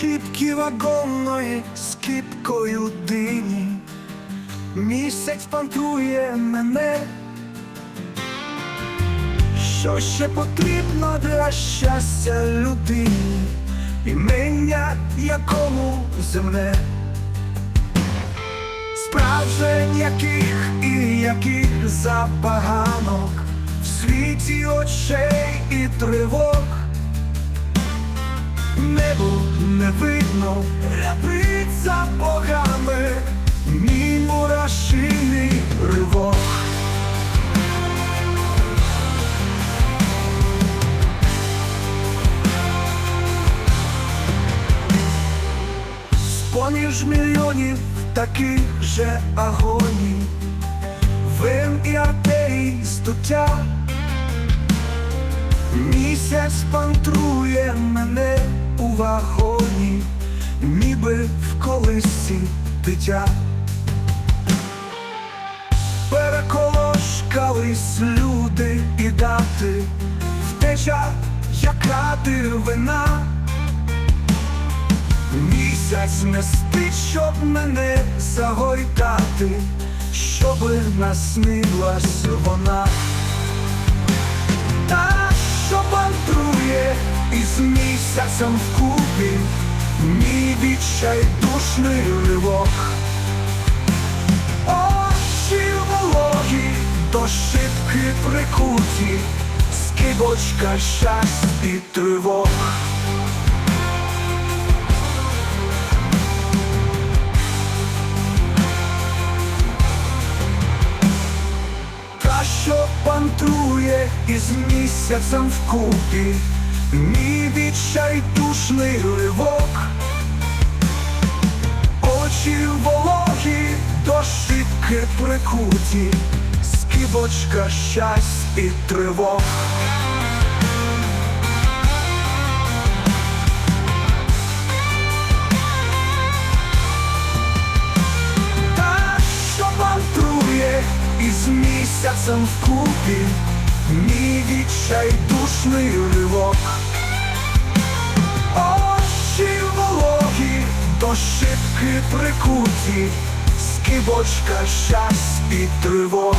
шибки вагонної з кіпкою дині. Місяць пантрує мене. Що ще потрібно для щастя людині, імення якому земне, справжень яких і яких запаганок в світі очей і тривог. Небо не видно, рябить за богами, мій мурашиний ривок. Поміж мільйонів таких же агоній, вин і артерій здуття. Місяць пантрує мене у вагоні, ніби в колисці дитя. Переколошкались люди і дати, втеча, яка дивина. Місяць не спить, щоб мене загойдати, щоби наснилась вона. Із місяцем вкупі, мій відчайдушний ривок. Очі вологі до шибки прикуті, скибочка щас і тривог. Що пантрує із місяцем вкупі, мій відчайдушний ривок, очі вологі до шибки прикуті, скибочка щасть і тривог. Та, що пантрує із місяцем вкупі, мій відчайдушний ривок. Очі вологі до шибки прикуті, скибочка щас і тривог.